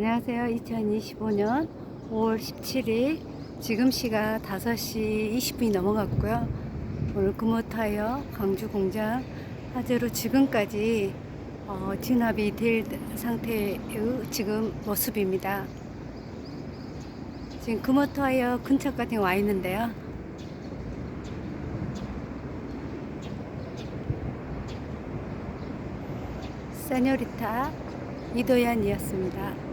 안녕하세요. 2025년 5월 17일 지금 시각 5시 20분이 넘어갔고요. 오늘 금호타이어 광주 공장 화재로 지금까지 어, 진압이 될 상태의 지금 모습입니다. 지금 금호타이어 근처까지 와 있는데요. 세뇨리타 이도연이었습니다.